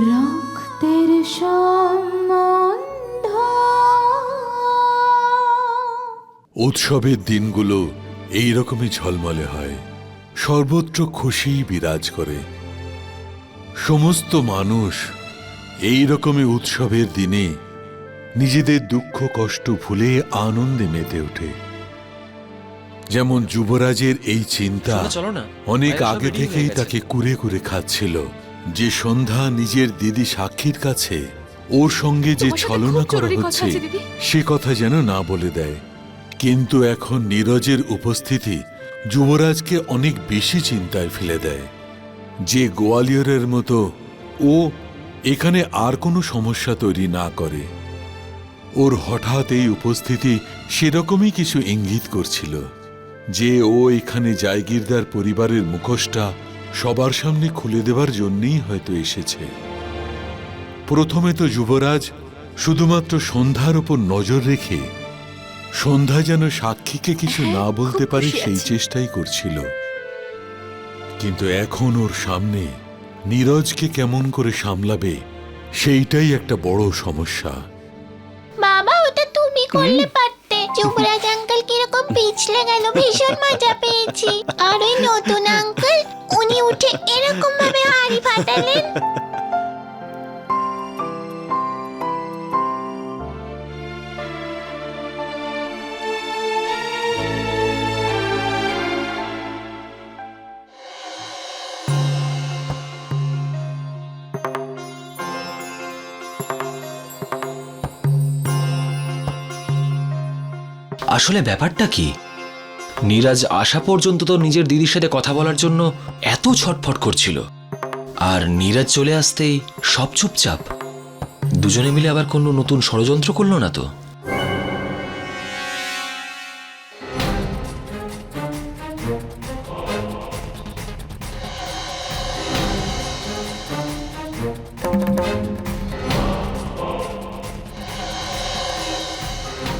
রক্তের সম্বন্ধ। উৎসবের দিনগুলো এই রকমই ঝলমলে হয়। সর্বত্র খুশি বিরাজ করে। সমস্ত মানুষ এই রকমই উৎসবের দিনে নিজেদের দুঃখ কষ্ট ভুলে আনন্দে মেতে ওঠে। যেমন যুবরাজের এই চিন্তা। অনেক আগে থেকেই তাকে কুরে কুরে খাচ্ছিল। যে সন্ধ্যা নিজের দিদি সাক্ষীর কাছে ওর সঙ্গে যে ছলনা করা হচ্ছে সে কথা যেন না বলে দেয়। কিন্তু এখন নীরজের উপস্থিতি যুবরাজকে অনেক বেশি চিন্তায় ফেলে দেয়। যে গোয়ালিয়রের মতো ও এখানে আর কোনো সমস্যা তৈরি না করে। ওর হঠাৎ এই উপস্থিতি সেরকমই কিছু ইঙ্গিত করছিল। যে ও এখানে জায়গিরদার পরিবারের মুখোশটা সবার সামনে খুলে দেবার জন্যই হয়তো এসেছে। প্রথমে তো যুবরাজ শুধুমাত্র সন্ধ্যার উপর নজর রেখে সন্ধ্যা যেন সাক্ষীকে কিছু না বলতে পারে সেই চেষ্টাই করছিল। কিন্তু এখন ওর সামনে নীরজকে কেমন করে সামলাবে সেইটাই একটা বড় সমস্যা। বাবা ওটা তুমি করলে পারতে। যুবরাজ আঙ্কেল কীরকম পিছলে গেল ভীষণ মজা পেয়েছি। আর ওই নতুন আঙ্কেল উনি উঠে এরকম ভাবে হাড়ি ফাটালেন? আসলে ব্যাপারটা কি? নীরাজ আসা পর্যন্ত তো নিজের দিদির সাথে কথা বলার জন্য এত ছটফট করছিল। আর নীরাজ চলে আসতেই সব চুপচাপ। দুজনে মিলে আবার কোনো নতুন ষড়যন্ত্র করল না তো?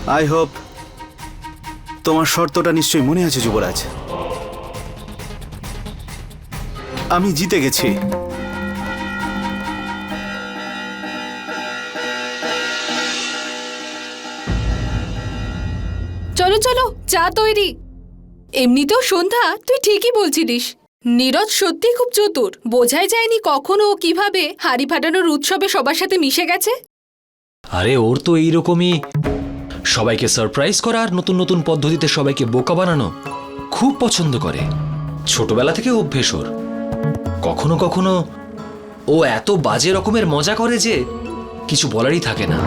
আই হোপ তোমার শর্তটা নিশ্চয়ই মনে আছে যুবরাজ। আমি জিতে গেছি। চলো চলো চা তৈরি। এমনিতেও সন্ধ্যা তুই ঠিকই বলছিলিস। নীরজ সত্যি খুব চতুর। বোঝাই যায়নি কখনো ও কীভাবে হাড়ি ফাটানোর উৎসবে সবার সাথে মিশে গেছে। আরে ওর তো এইরকমই সবাইকে সারপ্রাইজ করা আর নতুন নতুন পদ্ধতিতে সবাইকে বোকা বানানো খুব পছন্দ করে। ছোটবেলা থেকে অভ্যেস ওর। কখনো কখনো ও এত বাজে রকমের মজা করে যে কিছু বলারই থাকে না।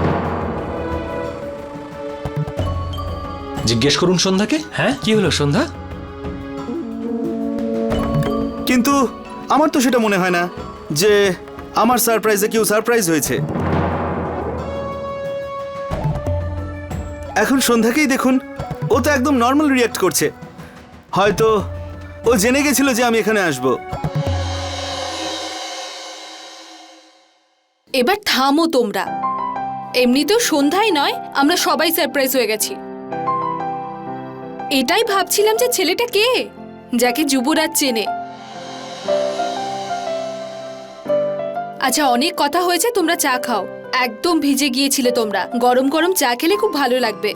জিজ্ঞেস করুন সন্ধ্যাকে হ্যাঁ? কি হলো সন্ধ্যা? কিন্তু আমার তো সেটা মনে হয় না যে আমার সারপ্রাইজে কেউ সারপ্রাইজ হয়েছে। এখন সন্ধ্যাকেই দেখুন। ও তো একদম নর্মাল রিয়াক্ট করছে। হয়তো ও জেনে গেছিল যে আমি এখানে আসব। এবার থামো তোমরা। এমনিতেও সন্ধ্যায় নয়, আমরা সবাই সারপ্রাইজ হয়ে গেছি। এটাই ভাবছিলাম যে ছেলেটা কে? যাকে যুবরাজ চেনে। আচ্ছা অনেক কথা হয়েছে, তোমরা চা খাও। একদম ভিজে গিয়েছিলে তোমরা। গরম গরম চা খেলে খুব ভালো লাগবে।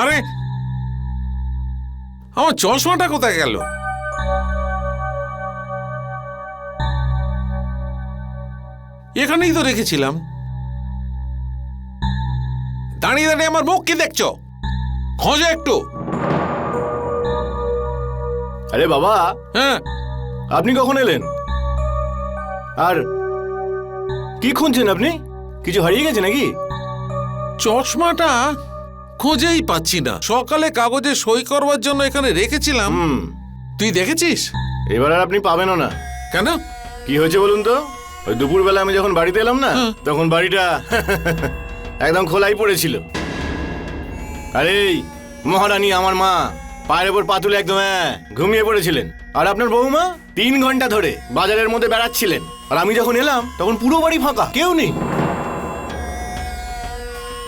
আরে, আমার চশমাটা কোথায় গেল? এখানেই তো রেখেছিলাম দাঁড়িয়ে দাঁড়িয়ে আমার মুখ কি দেখছ? খোঁজো একটু। আরে বাবা হ্যাঁ। আপনি কখন এলেন? আর কি খুঁজছেন আপনি? কিছু হারিয়ে গেছে নাকি? চশমাটা খুঁজেই পাচ্ছি না। সকালে কাগজে সই করবার জন্য এখানে রেখেছিলাম। তুই দেখেছিস? এবার আর আপনি পাবেনও না। কেন? কি হয়েছে বলুন তো? ওই দুপুরবেলা আমি যখন বাড়িতে এলাম না। তখন বাড়িটা একদম খোলাই পড়েছিল। আরে মহারানী আমার মা পায়ের ওপর পাতুলে একদম হ্যাঁ ঘুমিয়ে পড়েছিলেন। আর আপনার বৌমা তিন ঘণ্টা ধরে বাজারের মধ্যে বেড়াচ্ছিলেন। আর আমি যখন এলাম তখন পুরো বাড়ি ফাঁকা কেউ নেই।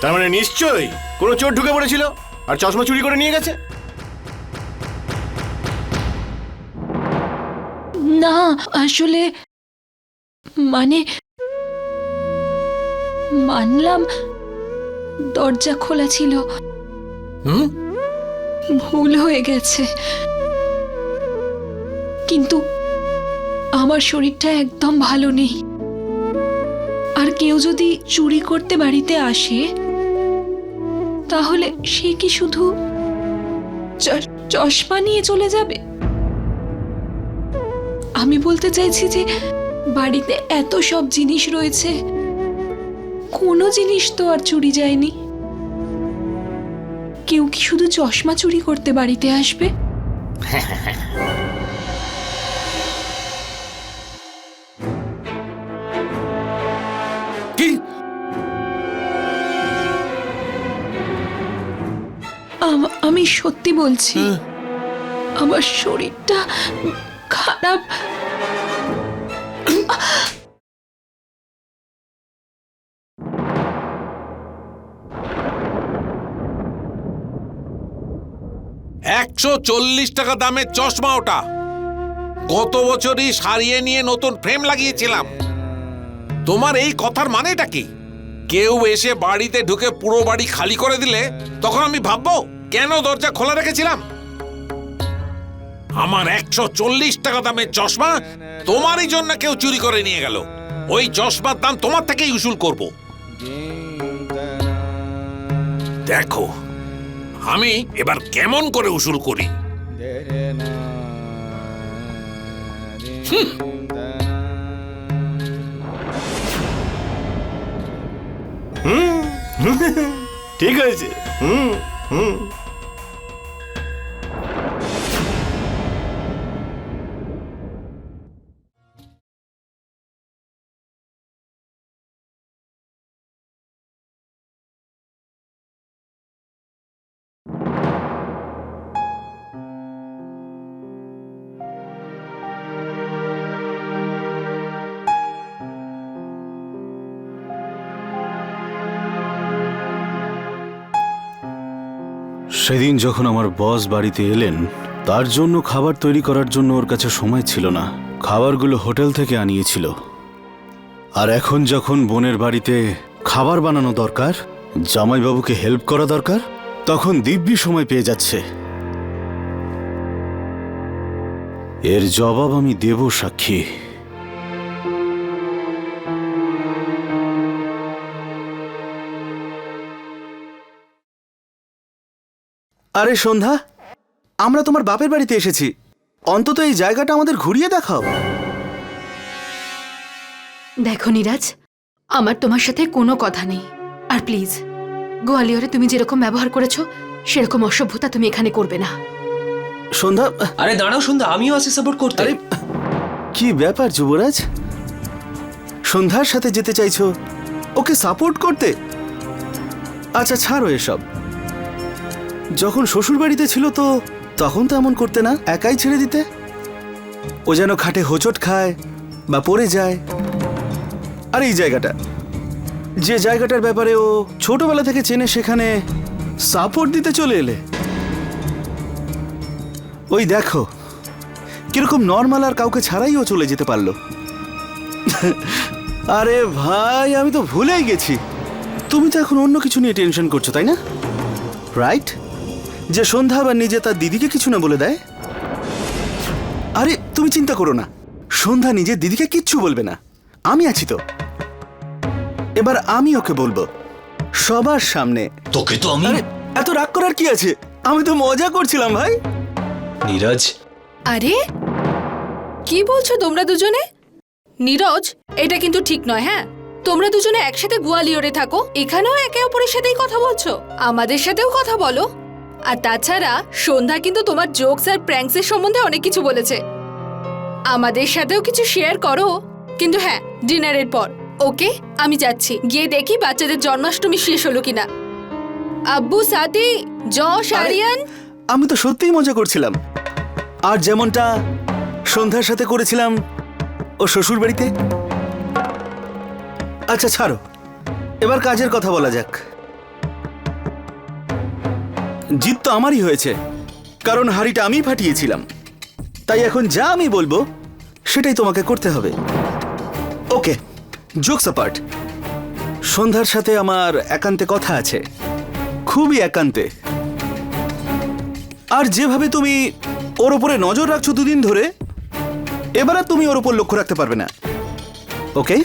তার মানে নিশ্চয়ই কোনো চোর ঢুকে পড়েছিল আর চশমা চুরি করে নিয়ে গেছে? না আসলে মানে? মানলাম দরজা খোলা ছিল। ভুল হয়ে গেছে। কিন্তু আমার শরীরটা একদম ভালো নেই। আর কেউ যদি চুরি করতে বাড়িতে আসে তাহলে সে কি শুধু চশমা নিয়ে চলে যাবে? আমি বলতে চাইছি যে বাড়িতে এত সব জিনিস রয়েছে। কোনো জিনিস তো আর চুরি যায়নি। কেউ কি শুধু চশমা চুরি করতে বাড়িতে আসবে? আমি সত্যি বলছি আমার শরীরটা খারাপ। একশো চল্লিশ টাকা দামের চশমা ওটা। গত বছরই সারিয়ে নিয়ে নতুন ফ্রেম লাগিয়েছিলাম। তোমার এই কথার মানেটা কি? কেউ এসে বাড়িতে ঢুকে পুরো বাড়ি খালি করে দিলে তখন আমি ভাববো, কেন দরজা খোলা রেখেছিলাম? আমার একশো চল্লিশ টাকা দামের চশমা তোমারই জন্য কেউ চুরি করে নিয়ে গেল। ওই চশমার দাম তোমার থেকেই উসুল করব। দেখো আমি এবার কেমন করে উসুল করি? ঠিক আছে হুম হুম। সেদিন যখন আমার বস বাড়িতে এলেন, তার জন্য খাবার তৈরি করার জন্য ওর কাছে সময় ছিল না। খাবারগুলো হোটেল থেকে আনিয়েছিল। আর এখন যখন বোনের বাড়িতে খাবার বানানো দরকার, জামাইবাবুকে হেল্প করা দরকার, তখন দিব্যি সময় পেয়ে যাচ্ছে। এর জবাব আমি দেব, সাক্ষী। আরে সন্ধ্যা আমরা তোমার বাপের বাড়িতে এসেছি। অন্তত এই জায়গাটা আমাদের ঘুরিয়ে দেখাও। দেখো নিরাজ আমার তোমার সাথে কোনো কথা নেই। আর প্লিজ গোয়ালিয়রে তুমি যেরকম ব্যবহার করেছ সেরকম অসভ্যতা তুমি এখানে করবে না। সন্ধ্যা আরে দাঁড়াও সন্ধ্যা আমিও আছি সাপোর্ট করতে। আরে কি ব্যাপার যুবরাজ? সন্ধ্যার সাথে যেতে চাইছো ওকে সাপোর্ট করতে? আচ্ছা ছাড়ো এসব। যখন শ্বশুর বাড়িতে ছিল তো, তখন তো এমন করতে না? একাই ছেড়ে দিতে? ও যেন খাটে হোঁচট খায় বা পড়ে যায়। আর এই জায়গাটা, যে জায়গাটার ব্যাপারে ও ছোটবেলা থেকে চেনে সেখানে সাপোর্ট দিতে চলে এলে। ওই দেখো, কীরকম নর্মাল আর কাউকে ছাড়াই ও চলে যেতে পারল। আরে ভাই, আমি তো ভুলেই গেছি। তুমি তো এখন অন্য কিছু নিয়ে টেনশন করছ, তাই না? রাইট যে সন্ধ্যা আবার নিজে তার দিদিকে কিছু না বলে দেয়? আরে তুমি চিন্তা করো না। সন্ধ্যা নিজের দিদিকে কিচ্ছু বলবে না। আমি আছি তো। এবার আমি ওকে বলব সবার সামনে। তোকে তো আমি আরে এত রাগ করার কি আছে? আমি তো মজা করছিলাম ভাই। নীরজ? আরে কি বলছো তোমরা দুজনে? নীরজ এটা কিন্তু ঠিক নয় হ্যাঁ? তোমরা দুজনে একসাথে গোয়ালিয়রে থাকো এখানেও একে অপরের সাথেই কথা বলছো। আমাদের সাথেও কথা বলো। আর তাছাড়া সন্ধ্যা কিন্তু তোমার জোকস আর প্র্যাঙ্কসের সম্বন্ধে অনেক কিছু বলেছে। আমাদের সাথেও কিছু শেয়ার করো। কিন্তু হ্যাঁ ডিনারের পর। ওকে আমি যাচ্ছি। গিয়ে দেখি বাচ্চাদের জন্মাষ্টমী শেষ হলো কিনা। আব্বু সাথী যশ আরিয়ান। আমি তো সত্যিই মজা করছিলাম। আর যেমনটা সন্ধ্যার সাথে করেছিলাম ও শ্বশুর বাড়িতে। আচ্ছা ছাড়ো। এবার কাজের কথা বলা যাক। জিত তো আমারই হয়েছে। কারণ হাড়িটা আমি ফাটিয়েছিলাম। তাই এখন যা আমি বলব, সেটাই তোমাকে করতে হবে। Okay, jokes apart. সন্ধ্যার সাথে আমার একান্তে কথা আছে। খুবই একান্তে। আর যেভাবে তুমি ওর ওপরে নজর রাখছো দুদিন ধরে, এবার তুমি ওর ওপর লক্ষ্য রাখতে পারবে না। ওকে?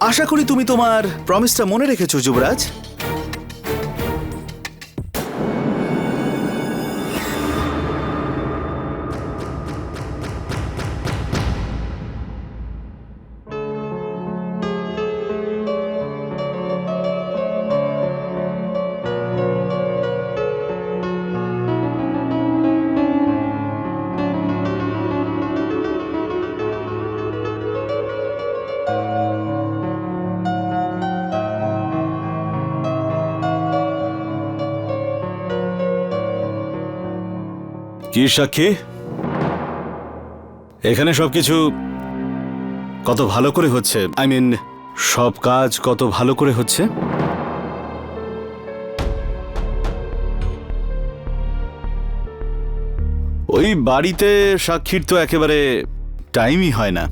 আশা করি তুমি তোমার প্রমিসটা মনে রেখেছো, যুবরাজ। কি? সাক্ষী এখানে সবকিছু কত ভালো করে হচ্ছে? আই মিন সব কাজ কত ভালো করে হচ্ছে? ওই বাড়িতে সাক্ষীর তো একেবারে টাইমই হয় না।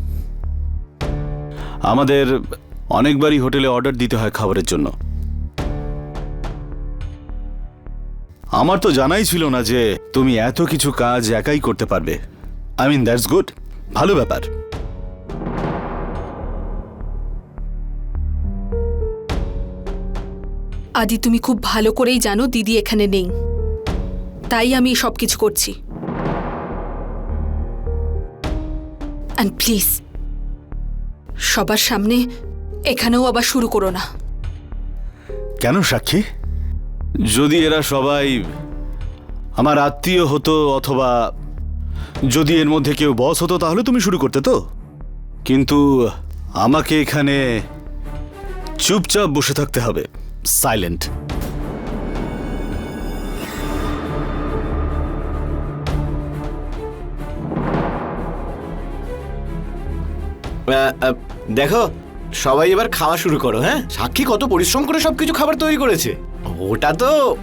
আমাদের অনেকবারই হোটেলে অর্ডার দিতে হয় খাবারের জন্য। আমার তো জানাই ছিল না যে তুমি এত কিছু কাজ একাই করতে পারবে। আই মিন দ্যাটস গুড ভালো ব্যাপার। আদি তুমি খুব ভালো করেই জানো দিদি এখানে নেই। তাই আমি সব কিছু করছি। অ্যান্ড প্লিজ সবার সামনে এখানেও আবার শুরু করো না। কেন সাক্ষী? যদি এরা সবাই আমার আত্মীয় হতো অথবা যদি এর মধ্যে কেউ বস হতো, তাহলে তুমি শুরু করতে তো? কিন্তু আমাকে এখানে চুপচাপ বসে থাকতে হবে সাইলেন্ট দেখো, সবাই এবার খাওয়া শুরু করো হ্যাঁ? সাক্ষী কত পরিশ্রম করে সবকিছু খাবার তৈরি করেছে। ওটা তো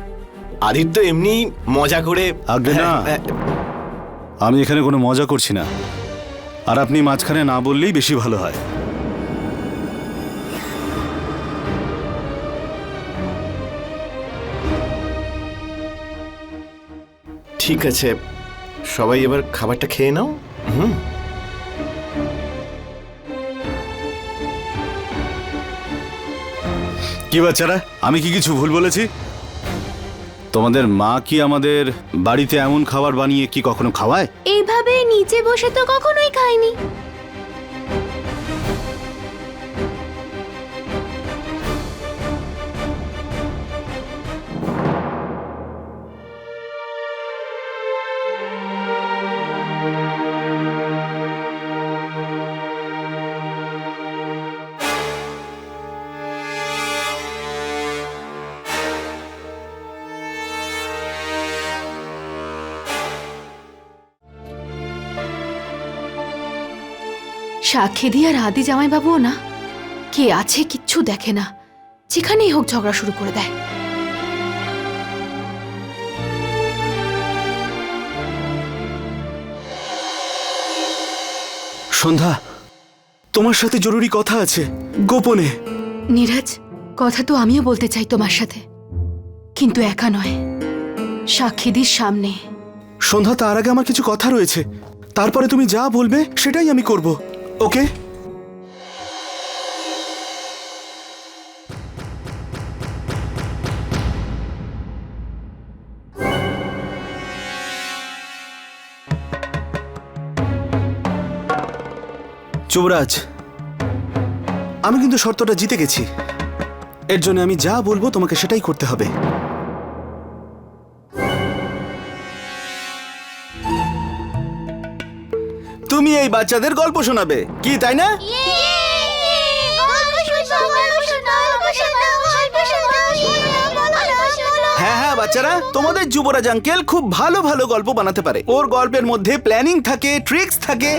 আদিত্য এমনি মজা করে না। হ্যাঁ, হ্যাঁ, আমি এখানে কোনো মজা করছি না। আর আপনি মাঝখানে না বললেই বেশি ভালো হয়। ঠিক আছে। সবাই এবার খাবারটা খেয়ে নাও। হুম। কি বাচ্চারা? আমি কি কিছু ভুল বলেছি? তোমাদের মা কি আমাদের বাড়িতে এমন খাবার বানিয়ে কি কখনো খাওয়ায়? এইভাবে নিচে বসে তো কখনোই খাইনি সাক্ষেদি আর আদি জামাইবাবুও না। কে আছে কিচ্ছু দেখে না। যেখানেই হোক ঝগড়া শুরু করে দেয়। সন্ধ্যা তোমার সাথে জরুরি কথা আছে। গোপনে। নীরজ কথা তো আমিও বলতে চাই তোমার সাথে। কিন্তু একা নয়। সাক্ষীদির সামনে। সন্ধ্যা তার আগে আমার কিছু কথা রয়েছে। তারপরে তুমি যা বলবে সেটাই আমি করব। ওকে? যুবরাজ, আমি কিন্তু শর্তটা জিতে গেছি। এর জন্য আমি যা বলব তোমাকে সেটাই করতে হবে। তুমি এই বাচ্চাদের গল্প শোনাবে। কি, তাই না? হ্যাঁ হ্যাঁ বাচ্চারা, তোমাদের যুবরাজ আঙ্কেল খুব ভালো ভালো গল্প বানাতে পারে। ওর গল্পের মধ্যে প্ল্যানিং থাকে ট্রিক্স থাকে।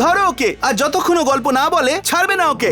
ধরো ওকে, আর যতক্ষণ গল্প না বলে, ছাড়বে না ওকে।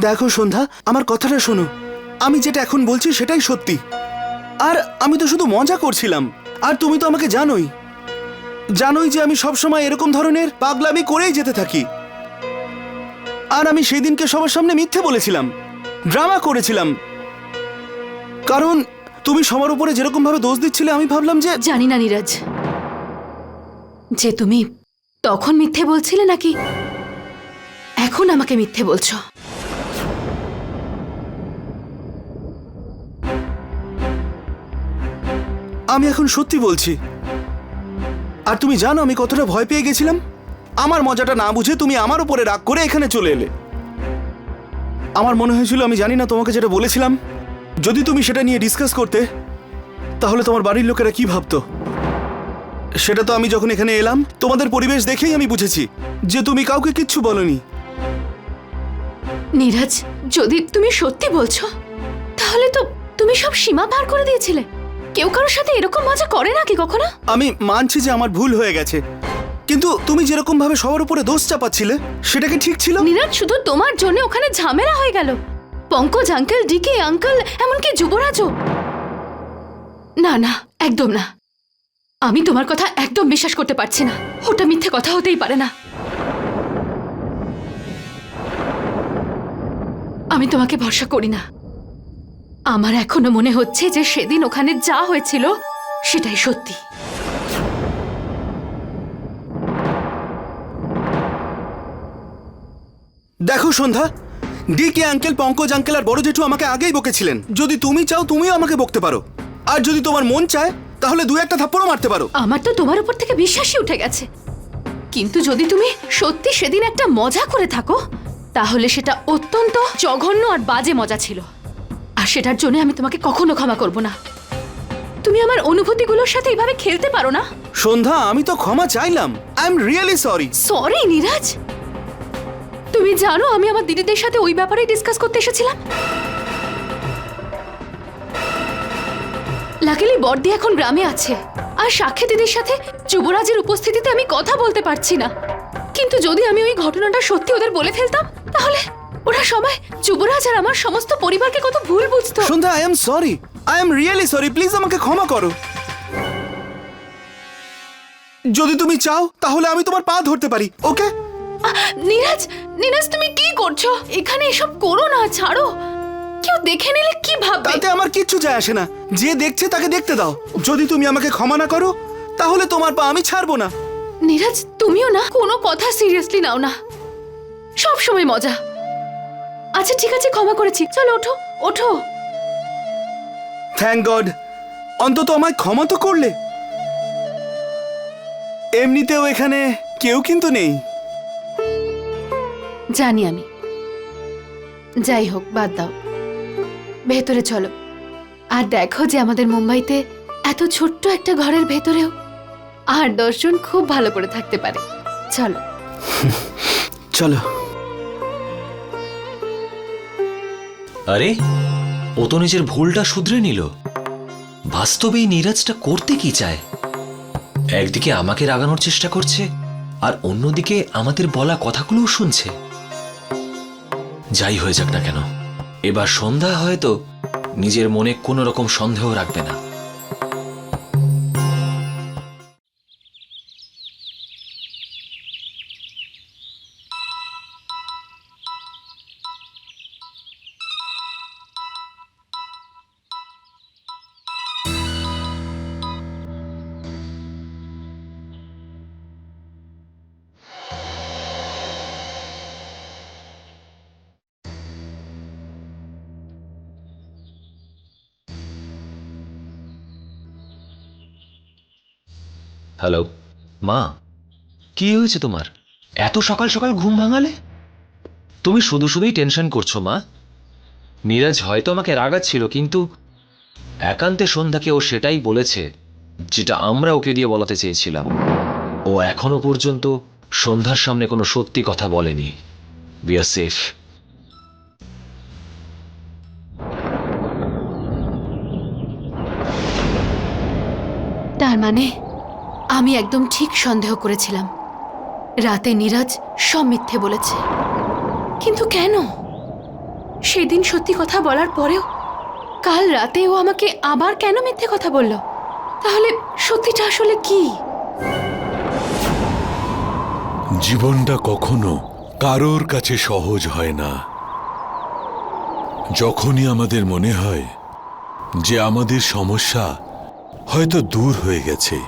দেখো সন্ধ্যা, আমার কথাটা শোনো। আমি যেটা এখন বলছি সেটাই সত্যি। আর আমি তো শুধু মজা করছিলাম। আর তুমি তো আমাকে জানোই। জানোই যে আমি সবসময় এরকম ধরনের পাগলামি করেই যেতে থাকি। আর আমি সেদিনকে সবার সামনে মিথ্যে বলেছিলাম। ড্রামা করেছিলাম। কারণ তুমি সবার উপরে যেরকম ভাবে দোষ দিচ্ছিলে আমি ভাবলাম যে জানি না নীরজ। যে তুমি তখন মিথ্যে বলছিলে নাকি এখন আমাকে মিথ্যে বলছো? আমি এখন সত্যি বলছি। আর তুমি জানো আমি কতটা ভয় পেয়ে গেছিলাম? আমার মজাটা না বুঝে তুমি আমার উপরে রাগ করে এখানে চলে এলে। আমার মনে হয়েছিল আমি জানি না তোমাকে যেটা বলেছিলাম। যদি তুমি সেটা নিয়ে ডিসকাস করতে তাহলে তোমার বাড়ির লোকেরা কি ভাবতো? সেটা তো আমি যখন এখানে এলাম তোমাদের পরিবেশ দেখেই আমি বুঝেছি যে তুমি কাউকে কিচ্ছু বলনি। নীরজ যদি তুমি সত্যি বলছো তাহলে তো তুমি সব সীমা পার করে দিয়েছিলে। কেউ কারোর সাথে এরকম মজা করে নাকি কখনো? আমি মানছি যে আমার ভুল হয়ে গেছে কিন্তু তুমি যেরকম ভাবে সবার উপরে দোষ চাপাচ্ছিলে সেটা কি ঠিক ছিল? নীরজ শুধু তোমার জন্য ওখানে ঝামেলা হয়ে গেল। পঙ্কজ আঙ্কেল ডিকে আঙ্কেল এমনকি যুবরাজও। না না, একদম না। আমি তোমার কথা একদম বিশ্বাস করতে পারছি না। ওটা মিথ্যে কথা হতেই পারে না। আমি তোমাকে ভরসা করি না। আমার এখনও মনে হচ্ছে যে সেদিন ওখানে যা হয়েছিল, সেটাই সত্যি। দেখো Sandhya DK uncle Pankaj uncle আর বড় জেঠু আমাকে আগেই বকেছিলেন। যদি তুমি চাও তুমিও আমাকে বকতে পারো। আর যদি তোমার মন চায় তাহলে দু একটা থাপ্পড়ও মারতে পারো। আমার তো তোমার উপর থেকে বিশ্বাসই উঠে গেছে। কিন্তু যদি তুমি সত্যি সেদিন একটা মজা করে থাকো তাহলে সেটা অত্যন্ত জঘন্য আর বাজে মজা ছিল। আর সেটার জন্য আমি তোমাকে কখনো ক্ষমা করব না। তুমি আমার অনুভূতিগুলোর সাথে এইভাবে খেলতে পারো না? সন্ধ্যা আমি তো ক্ষমা চাইলাম। I am really sorry sorry Neeraj? তুমি জানো আমি আমার দিদিদের সাথে ওই ব্যাপারে ডিসকাস করতে এসেছিলাম? লাকিলি বর্দি এখন গ্রামে আছে। আর সাক্ষী দিদির সাথে যুবরাজের উপস্থিতিতে আমি কথা বলতে পারছি না। কিন্তু যদি আমি ওই ঘটনাটা সত্যি ওদের বলে ফেলতাম, তাহলে ওরা সবাই যুবরাজ আর আমার সমস্ত পরিবারকে কত ভুল বুঝতো। Sandhya I am sorry I am really sorry please আমাকে ক্ষমা করো। যদি তুমি চাও, তাহলে আমি তোমার পা ধরতে পারি ওকে নীরাজ নীরাজ তুমি কি করছ? এখানে এসব করো না ছাড়ো। কেউ দেখে নিলে কি ভাববে? তাতে আমার কিচ্ছু যায় আসে না। যে দেখছে তাকে দেখতে দাও। যদি তুমি আমাকে ক্ষমা না করো তাহলে তোমার পা আমি ছাড়বো না। নীরাজ তুমিও না? কোনো কথা সিরিয়াসলি নাও না। সব সময় মজা। আচ্ছা ঠিক আছে ক্ষমা করেছি। চলো ওঠো ওঠো। থ্যাংক গড অন্তত আমায় ক্ষমা তো করলে। এমনিতেও এখানে কেউ কিন্তু নেই। জানি আমি। যাই হোক বাদ দাও। ভেতরে চলো। আর দেখো যে আমাদের মুম্বাইতে এত ছোট্ট একটা ঘরের ভেতরেও আর দশজন খুব ভালো করে থাকতে পারে। চলো। চলো। আরে ও তো নিজের ভুলটা শুধরে নিল। বাস্তবে এই নীরাজটা করতে কি চায়? একদিকে আমাকে রাগানোর চেষ্টা করছে আর অন্যদিকে আমাদের বলা কথাগুলোও শুনছে। যাই হয়ে যাক না কেন। এবার সন্ধ্যা হয়তো নিজের মনে কোনো রকম সন্দেহ রাখবে না। হ্যালো, মা, কি হয়েছে তোমার? এত সকাল সকাল ঘুম ভাঙালে? তুমি শুধু শুধুই টেনশন করছ, মা। নীরাজ হয়তো আমাকে রাগাচ্ছিল, কিন্তু একান্তে সন্ধ্যাকে ও সেটাই বলেছে, যেটা আমরা ওকে দিয়ে বলাতে চেয়েছিলাম। ও এখনও পর্যন্ত সন্ধ্যার সামনে কোনো সত্যি কথা বলেনি। বি আর সেফ তার মানে আমি একদম ঠিক সন্দেহ করেছিলাম। রাতে নীরাজ সব মিথ্যে বলেছে। কিন্তু কেন? সেদিন সত্যি কথা বলার পরেও কাল রাতে ও আমাকে আবার কেন মিথ্যে কথা বলল? তাহলে সত্যিটা আসলে কি? জীবনটা কখনো কারোর কাছে সহজ হয় না। যখনই আমাদের মনে হয় যে আমাদের সমস্যা হয়তো দূর হয়ে গেছে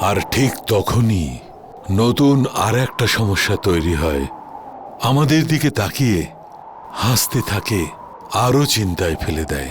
আর ঠিক তখনই নতুন আর একটা সমস্যা তৈরি হয়। আমাদের দিকে তাকিয়ে হাসতে থাকে, আরও চিন্তায় ফেলে দেয়।